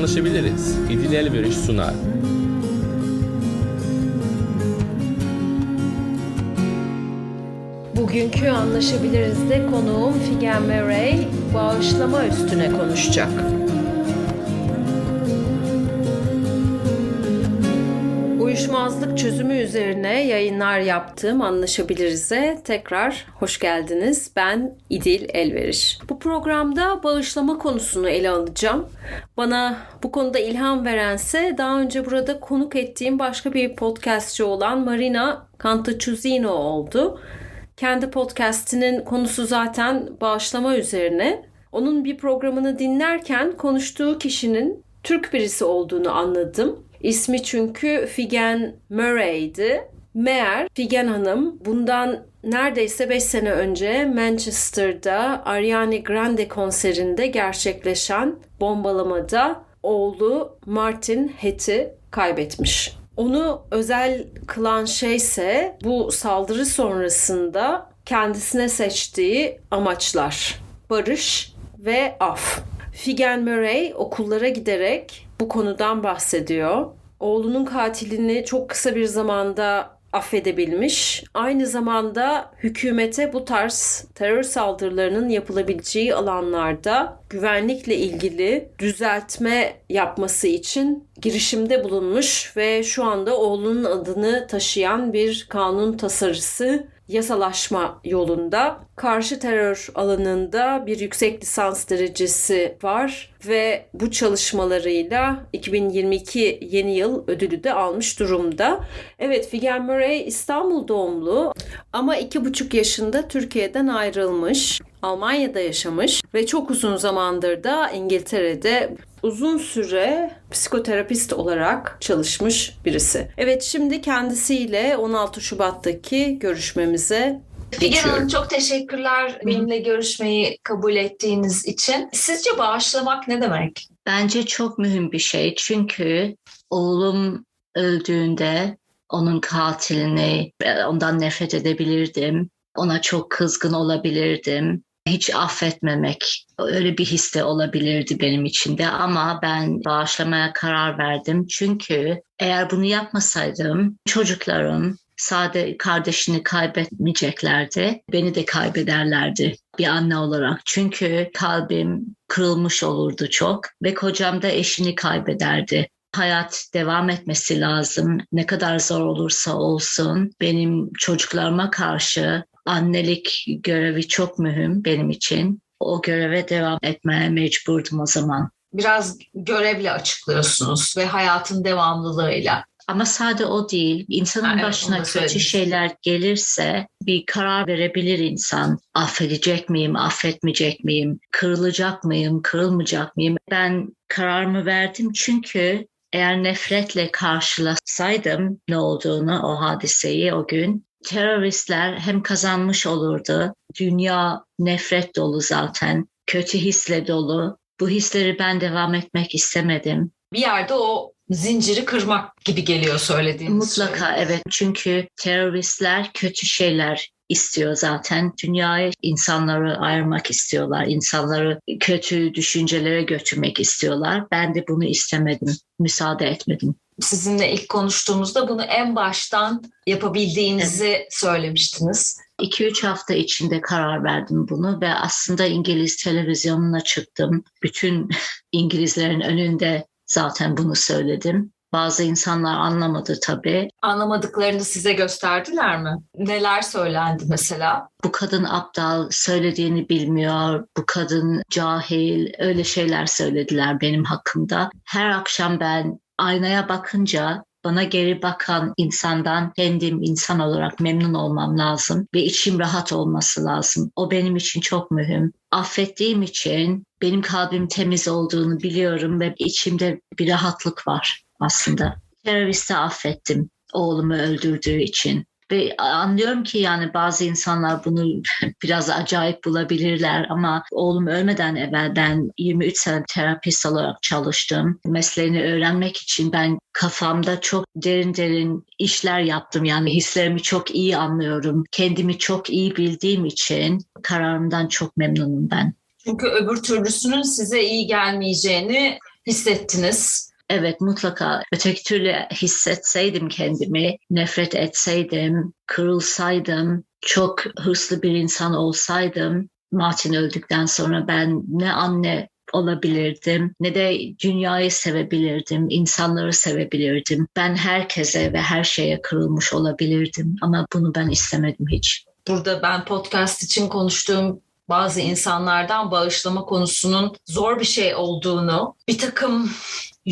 Anlaşabiliriz. İdil Elveriş sunar. Bugünkü Anlaşabiliriz'de konuğum Figen Murray bağışlama üstüne konuşacak. Uyuşmazlık çözümü üzerine yayınlar yaptığım Anlaşabiliriz'e tekrar hoş geldiniz. Ben İdil Elveriş. Bu programda bağışlama konusunu ele alacağım. Bana bu konuda ilham verense daha önce burada konuk ettiğim başka bir podcastçı olan Marina Cantacuzino oldu. Kendi podcastinin konusu zaten bağışlama üzerine. Onun bir programını dinlerken konuştuğu kişinin Türk birisi olduğunu anladım. İsmi çünkü Figen Murray'di. Meğer Figen Hanım bundan neredeyse 5 sene önce Manchester'da Ariana Grande konserinde gerçekleşen bombalamada oğlu Martin Hett'i kaybetmiş. Onu özel kılan şey ise bu saldırı sonrasında kendisine seçtiği amaçlar. Barış ve af. Figen Murray okullara giderek bu konudan bahsediyor. Oğlunun katilini çok kısa bir zamanda affedebilmiş. Aynı zamanda hükümete bu tarz terör saldırılarının yapılabileceği alanlarda güvenlikle ilgili düzeltme yapması için girişimde bulunmuş ve şu anda oğlunun adını taşıyan bir kanun tasarısı yasalaşma yolunda. Karşı terör alanında bir yüksek lisans derecesi var ve bu çalışmalarıyla 2022 yeni yıl ödülü de almış durumda. Evet Figen Murray İstanbul doğumlu ama iki buçuk yaşında Türkiye'den ayrılmış. Almanya'da yaşamış ve çok uzun zamandır da İngiltere'de uzun süre psikoterapist olarak çalışmış birisi. Evet şimdi kendisiyle 16 Şubat'taki görüşmemize Figen Hanım çok teşekkürler benimle görüşmeyi kabul ettiğiniz için. Sizce bağışlamak ne demek? Bence çok mühim bir şey çünkü oğlum öldüğünde onun katilini ondan nefret edebilirdim. Ona çok kızgın olabilirdim. Hiç affetmemek öyle bir hisse olabilirdi benim içinde ama ben bağışlamaya karar verdim. Çünkü eğer bunu yapmasaydım çocuklarım sade kardeşini kaybetmeyeceklerdi. Beni de kaybederlerdi bir anne olarak. Çünkü kalbim kırılmış olurdu çok ve kocam da eşini kaybederdi. Hayat devam etmesi lazım. Ne kadar zor olursa olsun benim çocuklarıma karşı annelik görevi çok mühim benim için. O göreve devam etmeye mecburdum o zaman. Biraz görevle açıklıyorsunuz ve hayatın devamlılığıyla. Ama sade o değil. İnsanın Ha, evet, başına kötü söyledim. şeyler gelirse bir karar verebilir insan. Affedecek miyim, affetmeyecek miyim? Kırılacak mıyım, kırılmayacak mıyım? Ben kararımı verdim çünkü eğer nefretle karşılasaydım ne olduğunu, o hadiseyi o gün teröristler hem kazanmış olurdu. Dünya nefret dolu zaten. Kötü hisle dolu. Bu hisleri ben devam etmek istemedim. Bir yerde o zinciri kırmak gibi geliyor söylediğiniz şey. Mutlaka evet çünkü teröristler kötü şeyler istiyor zaten. Dünyayı insanları ayırmak istiyorlar. İnsanları kötü düşüncelere götürmek istiyorlar. Ben de bunu istemedim. Müsaade etmedim. Sizinle ilk konuştuğumuzda bunu en baştan yapabildiğinizi söylemiştiniz. 2-3 hafta içinde karar verdim bunu ve aslında İngiliz televizyonuna çıktım. Bütün İngilizlerin önünde zaten bunu söyledim. Bazı insanlar anlamadı tabii. Anlamadıklarını size gösterdiler mi? Neler söylendi mesela? bu kadın aptal, söylediğini bilmiyor, bu kadın cahil, öyle şeyler söylediler benim hakkımda. Her akşam ben aynaya bakınca bana geri bakan insandan kendim insan olarak memnun olmam lazım ve içim rahat olması lazım. O benim için çok mühim. Affettiğim için benim kalbim temiz olduğunu biliyorum ve içimde bir rahatlık var aslında. Teröristi affettim oğlumu öldürdüğü için. Ve anlıyorum ki yani bazı insanlar bunu biraz acayip bulabilirler ama oğlum ölmeden evvel ben 23 sene terapist olarak çalıştım. Mesleğini öğrenmek için ben kafamda çok derin derin işler yaptım. Yani hislerimi çok iyi anlıyorum. Kendimi çok iyi bildiğim için kararımdan çok memnunum ben. Çünkü öbür türlüsünün size iyi gelmeyeceğini hissettiniz. Evet mutlaka öteki türlü hissetseydim kendimi, nefret etseydim, kırılsaydım, çok hırslı bir insan olsaydım Martin öldükten sonra ben ne anne olabilirdim ne de dünyayı sevebilirdim, insanları sevebilirdim. Ben herkese ve her şeye kırılmış olabilirdim ama bunu ben istemedim hiç. Burada ben podcast için konuştuğum bazı insanlardan bağışlama konusunun zor bir şey olduğunu, bir takım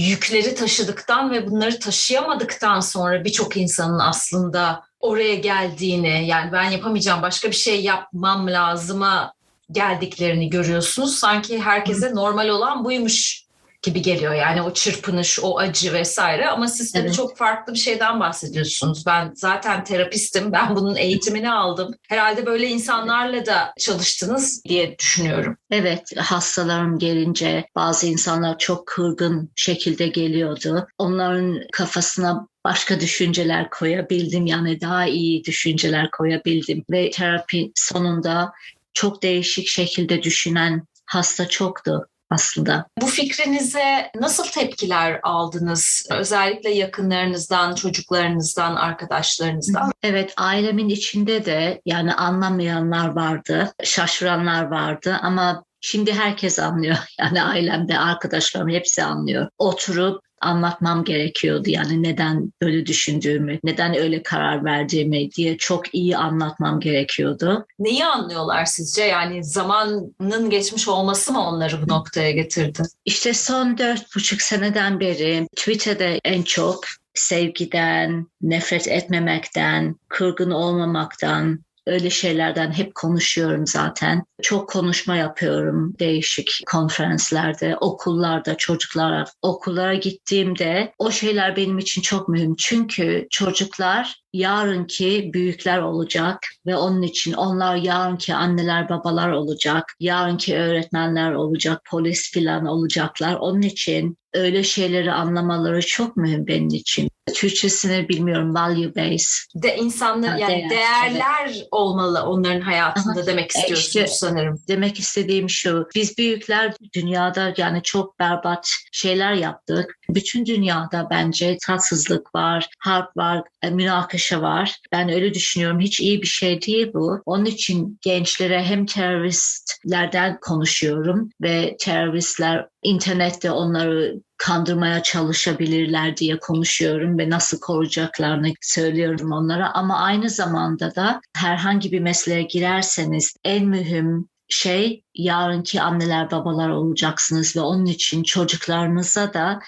yükleri taşıdıktan ve bunları taşıyamadıktan sonra birçok insanın aslında oraya geldiğini, yani ben yapamayacağım başka bir şey yapmam lazıma geldiklerini görüyorsunuz. Sanki herkese normal olan buymuş gibi geliyor. Yani o çırpınış, o acı vesaire ama siz tabii Evet. çok farklı bir şeyden bahsediyorsunuz. Ben zaten terapistim. Ben bunun eğitimini aldım. Herhalde böyle insanlarla da çalıştınız diye düşünüyorum. Evet, hastalarım gelince bazı insanlar çok kırgın şekilde geliyordu. Onların kafasına başka düşünceler koyabildim yani daha iyi düşünceler koyabildim ve terapi sonunda çok değişik şekilde düşünen hasta çoktu aslında. Bu fikrinize nasıl tepkiler aldınız? Özellikle yakınlarınızdan, çocuklarınızdan, arkadaşlarınızdan. Evet ailemin içinde de yani anlamayanlar vardı, şaşıranlar vardı ama şimdi herkes anlıyor. Yani ailemde arkadaşlarım hepsi anlıyor. Oturup anlatmam gerekiyordu yani neden böyle düşündüğümü, neden öyle karar verdiğimi diye çok iyi anlatmam gerekiyordu. Neyi anlıyorlar sizce? Yani zamanın geçmiş olması mı onları bu noktaya getirdi? İşte son dört buçuk seneden beri Twitter'da en çok sevgiden, nefret etmemekten, kırgın olmamaktan, öyle şeylerden hep konuşuyorum zaten. Çok konuşma yapıyorum değişik konferanslerde, okullarda, çocuklara. Okullara gittiğimde o şeyler benim için çok mühim. Çünkü çocuklar yarınki büyükler olacak ve onun için onlar yarınki anneler babalar olacak, yarınki öğretmenler olacak, polis filan olacaklar. Onun için öyle şeyleri anlamaları çok mühim benim için. Türkçesini bilmiyorum, value base. De insanlar Ha, yani değer, değerler olmalı onların hayatında Aha. demek E istiyorsunuz işte- sanırım. Demek istediğim şu, biz büyükler dünyada yani çok berbat şeyler yaptık. Bütün dünyada bence tatsızlık var, harp var, e, münakaşa var. Ben öyle düşünüyorum. Hiç iyi bir şey değil bu. Onun için gençlere hem teröristlerden konuşuyorum ve teröristler internette onları kandırmaya çalışabilirler diye konuşuyorum ve nasıl koruyacaklarını söylüyorum onlara ama aynı zamanda da herhangi bir mesleğe girerseniz en mühim şey yarınki anneler babalar olacaksınız ve onun için çocuklarınıza da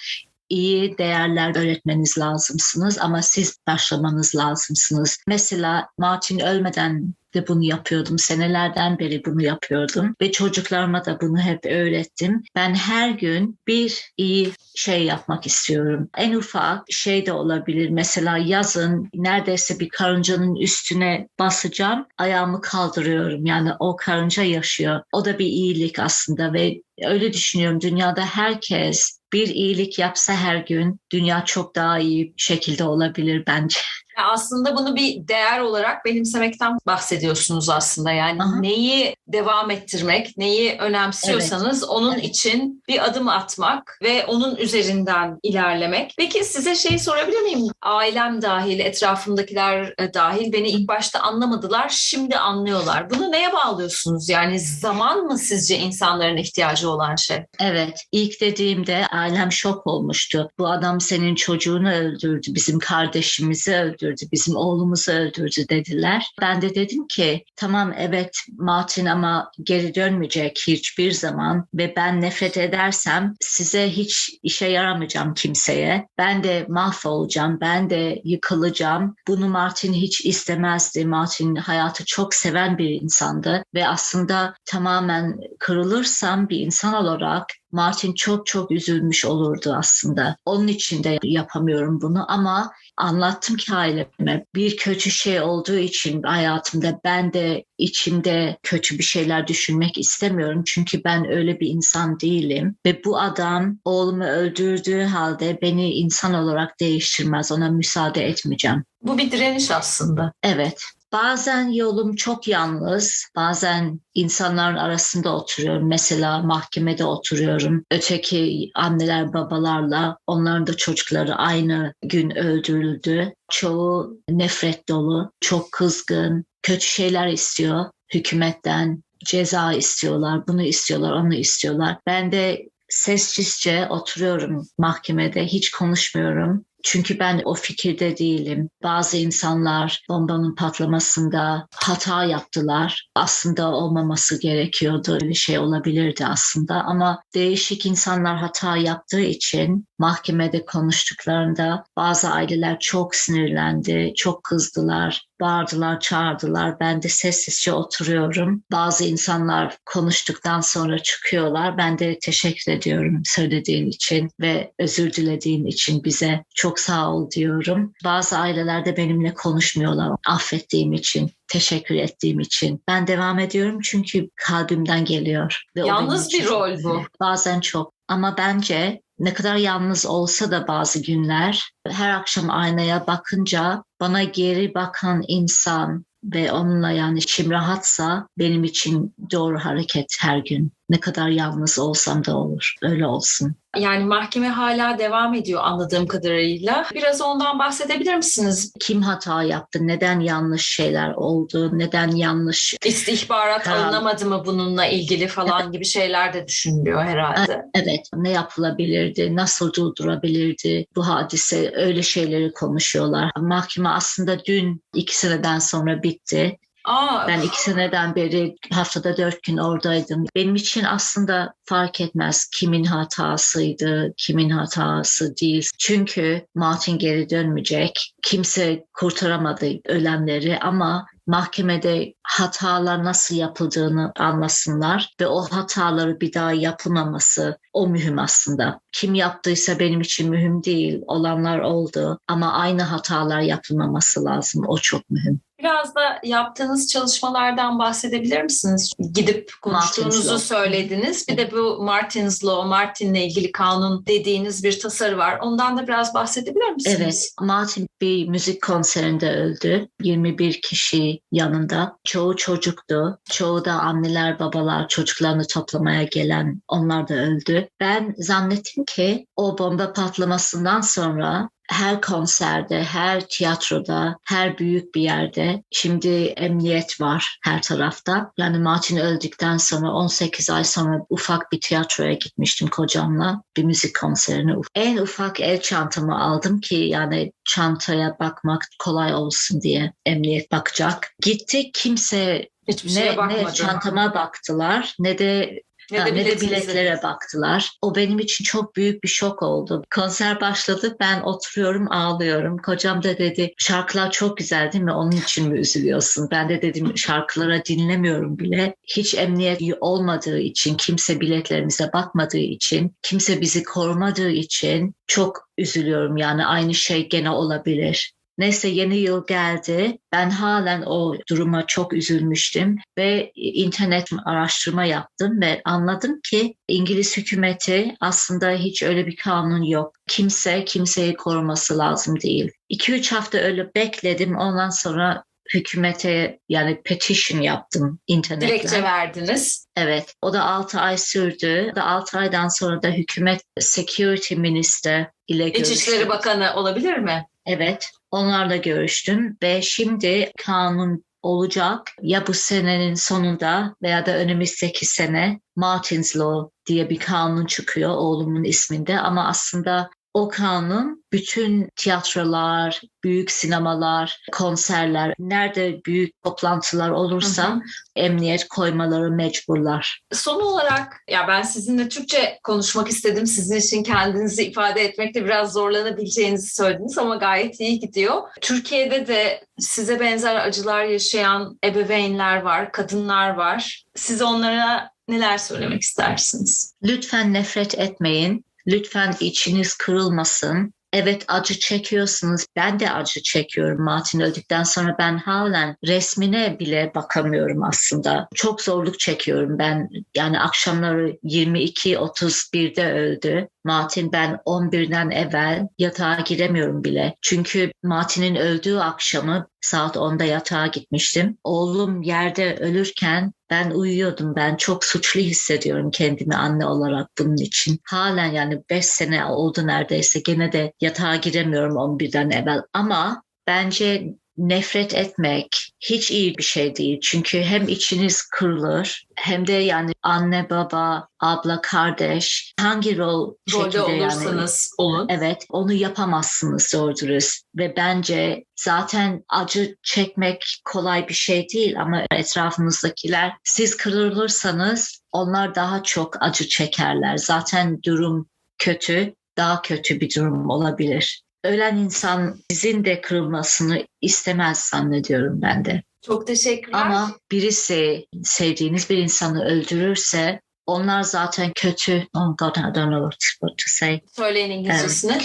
iyi değerler öğretmeniz lazımsınız ama siz başlamanız lazımsınız. Mesela Martin ölmeden de bunu yapıyordum. Senelerden beri bunu yapıyordum ve çocuklarıma da bunu hep öğrettim. Ben her gün bir iyi şey yapmak istiyorum. En ufak şey de olabilir. Mesela yazın neredeyse bir karıncanın üstüne basacağım. Ayağımı kaldırıyorum. Yani o karınca yaşıyor. O da bir iyilik aslında ve öyle düşünüyorum. Dünyada herkes bir iyilik yapsa her gün dünya çok daha iyi bir şekilde olabilir bence. Aslında bunu bir değer olarak benimsemekten bahsediyorsunuz aslında. Yani Aha. neyi devam ettirmek, neyi önemsiyorsanız onun Evet. için bir adım atmak ve onun üzerinden ilerlemek. Peki size şey sorabilir miyim? Ailem dahil, etrafımdakiler e, dahil beni ilk başta anlamadılar, şimdi anlıyorlar. Bunu neye bağlıyorsunuz? Yani zaman mı sizce insanların ihtiyacı olan şey? Evet, ilk dediğimde ailem şok olmuştu. Bu adam senin çocuğunu öldürdü, bizim kardeşimizi öldürdü, bizim oğlumuzu öldürdü dediler. Ben de dedim ki tamam evet Martin ama geri dönmeyecek hiçbir zaman ve ben nefret edersem size hiç işe yaramayacağım kimseye. Ben de mahvolacağım, ben de yıkılacağım. Bunu Martin hiç istemezdi. Martin hayatı çok seven bir insandı ve aslında tamamen kırılırsam bir insan olarak Martin çok çok üzülmüş olurdu aslında. Onun için de yapamıyorum bunu ama anlattım ki aileme bir kötü şey olduğu için hayatımda ben de içimde kötü bir şeyler düşünmek istemiyorum. Çünkü ben öyle bir insan değilim. Ve bu adam oğlumu öldürdüğü halde beni insan olarak değiştirmez. Ona müsaade etmeyeceğim. Bu bir direniş aslında. Evet. Bazen yolum çok yalnız, bazen insanların arasında oturuyorum. Mesela mahkemede oturuyorum. Öteki anneler babalarla onların da çocukları aynı gün öldürüldü. Çoğu nefret dolu, çok kızgın, kötü şeyler istiyor hükümetten. Ceza istiyorlar, bunu istiyorlar, onu istiyorlar. Ben de sessizce oturuyorum mahkemede, hiç konuşmuyorum. Çünkü ben o fikirde değilim. Bazı insanlar bombanın patlamasında hata yaptılar. Aslında olmaması gerekiyordu. Öyle şey olabilirdi aslında ama değişik insanlar hata yaptığı için mahkemede konuştuklarında bazı aileler çok sinirlendi, çok kızdılar, bağırdılar, çağırdılar. Ben de sessizce oturuyorum. Bazı insanlar konuştuktan sonra çıkıyorlar. Ben de teşekkür ediyorum söylediğin için ve özür dilediğin için bize çok sağ ol diyorum. Bazı ailelerde benimle konuşmuyorlar affettiğim için teşekkür ettiğim için. Ben devam ediyorum çünkü kalbimden geliyor. Ve Yalnız bir rol bu. Bazen çok. Ama bence ne kadar yalnız olsa da bazı günler her akşam aynaya bakınca bana geri bakan insan ve onunla yani içim rahatsa benim için doğru hareket her gün. Ne kadar yalnız olsam da olur. Öyle olsun. Yani mahkeme hala devam ediyor anladığım kadarıyla. Biraz ondan bahsedebilir misiniz? Kim hata yaptı? Neden yanlış şeyler oldu? Neden yanlış İstihbarat Tamam. alınamadı mı bununla ilgili falan gibi şeyler de düşünülüyor herhalde. Evet, ne yapılabilirdi, nasıl durdurabilirdi bu hadise, öyle şeyleri konuşuyorlar. Mahkeme aslında dün iki seneden sonra bitti. Aa, Ben iki seneden beri haftada dört gün oradaydım. Benim için aslında fark etmez kimin hatasıydı, kimin hatası değil. Çünkü Martin geri dönmeyecek. Kimse kurtaramadı ölenleri ama mahkemede hatalar nasıl yapıldığını anlasınlar ve o hataları bir daha yapılmaması o mühim aslında. Kim yaptıysa benim için mühim değil. Olanlar oldu ama aynı hatalar yapılmaması lazım. O çok mühim. Biraz da yaptığınız çalışmalardan bahsedebilir misiniz? Gidip konuştuğunuzu söylediniz. Bir de bu Martin's Law, Martin'le ilgili kanun dediğiniz bir tasarı var. Ondan da biraz bahsedebilir misiniz? Evet, Martin bir müzik konserinde öldü. 21 kişi yanında. Çoğu çocuktu. Çoğu da anneler, babalar, çocuklarını toplamaya gelen onlar da öldü. Ben zannettim ki o bomba patlamasından sonra her konserde, her tiyatroda, her büyük bir yerde şimdi emniyet var her tarafta. Yani Martin öldükten sonra 18 ay sonra ufak bir tiyatroya gitmiştim kocamla bir müzik konserine. En ufak el çantamı aldım ki yani çantaya bakmak kolay olsun diye emniyet bakacak. Gittik kimse Hiçbir şeye ne, ne bakmadım. çantama baktılar ne de Ne Ha, de ne de biletlere baktılar. O benim için çok büyük bir şok oldu. Konser başladı ben oturuyorum ağlıyorum. Kocam da dedi şarkılar çok güzel değil mi? Onun için mi üzülüyorsun? Ben de dedim şarkılara dinlemiyorum bile. Hiç emniyet olmadığı için, kimse biletlerimize bakmadığı için, kimse bizi korumadığı için çok üzülüyorum. Yani aynı şey gene olabilir. Neyse yeni yıl geldi. Ben halen o duruma çok üzülmüştüm ve internet araştırma yaptım ve anladım ki İngiliz hükümeti aslında hiç öyle bir kanun yok. Kimse kimseyi koruması lazım değil. 2-3 hafta öyle bekledim. Ondan sonra hükümete yani petition yaptım internetten. Dilekçe verdiniz. Evet. O da 6 ay sürdü. O da 6 aydan sonra da hükümet security minister ile görüştüm. İçişleri Bakanı olabilir mi? Evet, onlarla görüştüm ve şimdi kanun olacak. Ya bu senenin sonunda veya da önümüzdeki sene Martin's Law diye bir kanun çıkıyor oğlumun isminde. Ama aslında o kanun bütün tiyatrolar, büyük sinemalar, konserler, nerede büyük toplantılar olursa Hı hı. emniyet koymaları mecburlar. Son olarak ya ben sizinle Türkçe konuşmak istedim. Sizin için kendinizi ifade etmekte biraz zorlanabileceğinizi söylediniz ama gayet iyi gidiyor. Türkiye'de de size benzer acılar yaşayan ebeveynler var, kadınlar var. Siz onlara neler söylemek istersiniz? Lütfen nefret etmeyin. Lütfen içiniz kırılmasın. Evet acı çekiyorsunuz. Ben de acı çekiyorum Martin öldükten sonra ben halen resmine bile bakamıyorum aslında. Çok zorluk çekiyorum ben. Yani akşamları 22-31'de öldü. Martin ben 11'den evvel yatağa giremiyorum bile. Çünkü Martin'in öldüğü akşamı saat 10'da yatağa gitmiştim. Oğlum yerde ölürken ben uyuyordum. Ben çok suçlu hissediyorum kendimi anne olarak bunun için. Halen yani 5 sene oldu neredeyse. Gene de yatağa giremiyorum 11'den evvel. Ama bence nefret etmek hiç iyi bir şey değil. Çünkü hem içiniz kırılır hem de yani anne, baba, abla, kardeş hangi rol Rolde şekilde yani olursanız olun. Evet, onu yapamazsınız doğru dürüst. Ve bence zaten acı çekmek kolay bir şey değil ama etrafınızdakiler siz kırılırsanız onlar daha çok acı çekerler. Zaten durum kötü, daha kötü bir durum olabilir. Ölen insan sizin de kırılmasını istemez zannediyorum ben de. Çok teşekkürler. Ama birisi sevdiğiniz bir insanı öldürürse onlar zaten kötü. Oh God, I don't know what to say. Söyleyin İngilizcesini. Um,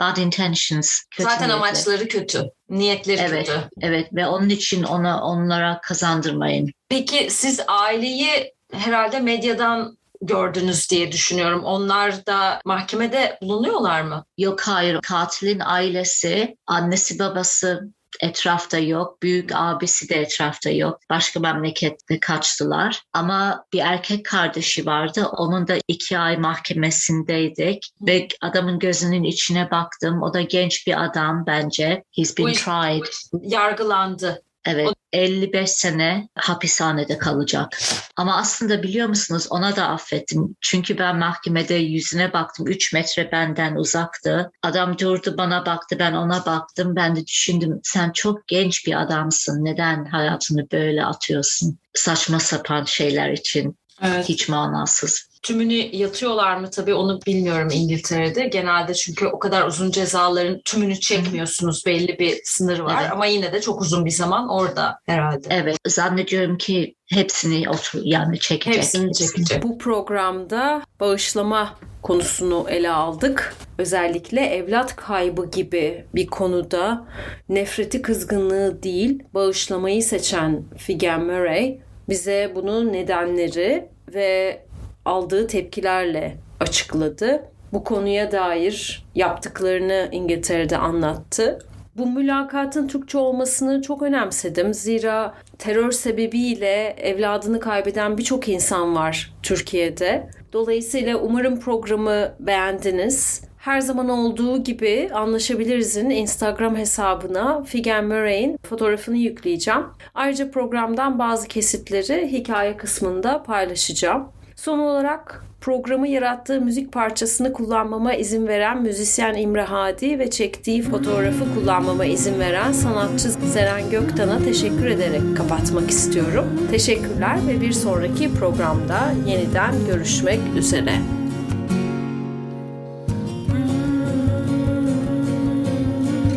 bad intentions. kötü Zaten niyetli. amaçları kötü. Niyetleri Evet. kötü. Evet ve onun için ona onlara kazandırmayın. Peki siz aileyi herhalde medyadan gördünüz diye düşünüyorum. Onlar da mahkemede bulunuyorlar mı? Yok hayır katilin ailesi, annesi babası etrafta yok. Büyük abisi de etrafta yok. Başka memlekette kaçtılar. Ama bir erkek kardeşi vardı. Onun da iki ay mahkemesindeydik. Ve adamın gözünün içine baktım. O da genç bir adam bence. He's been Bu tried. Yargılandı. Evet 55 sene hapishanede kalacak. Ama aslında biliyor musunuz ona da affettim. Çünkü ben mahkemede yüzüne baktım. 3 metre benden uzaktı. Adam durdu bana baktı ben ona baktım. Ben de düşündüm sen çok genç bir adamsın. Neden hayatını böyle atıyorsun? Saçma sapan şeyler için. Evet. Hiç manasız. Tümünü yatıyorlar mı tabii onu bilmiyorum İngiltere'de. Genelde çünkü o kadar uzun cezaların tümünü çekmiyorsunuz. Belli bir sınır var Evet. ama yine de çok uzun bir zaman orada herhalde. Evet zannediyorum ki hepsini otur yani çekecek. Hepsini çekecek. Bu programda bağışlama konusunu ele aldık. Özellikle evlat kaybı gibi bir konuda nefreti kızgınlığı değil, bağışlamayı seçen Figen Murray bize bunun nedenleri ve aldığı tepkilerle açıkladı. Bu konuya dair yaptıklarını İngiltere'de anlattı. Bu mülakatın Türkçe olmasını çok önemsedim. Zira terör sebebiyle evladını kaybeden birçok insan var Türkiye'de. Dolayısıyla umarım programı beğendiniz. Her zaman olduğu gibi Anlaşabiliriz'in Instagram hesabına Figen Murray'in fotoğrafını yükleyeceğim. Ayrıca programdan bazı kesitleri hikaye kısmında paylaşacağım. Son olarak programı yarattığı müzik parçasını kullanmama izin veren müzisyen İmre Hadi ve çektiği fotoğrafı kullanmama izin veren sanatçı Seren Göktan'a teşekkür ederek kapatmak istiyorum. Teşekkürler ve bir sonraki programda yeniden görüşmek üzere.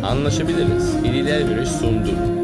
Anlaşabiliriz. İdil Elveriş sundu.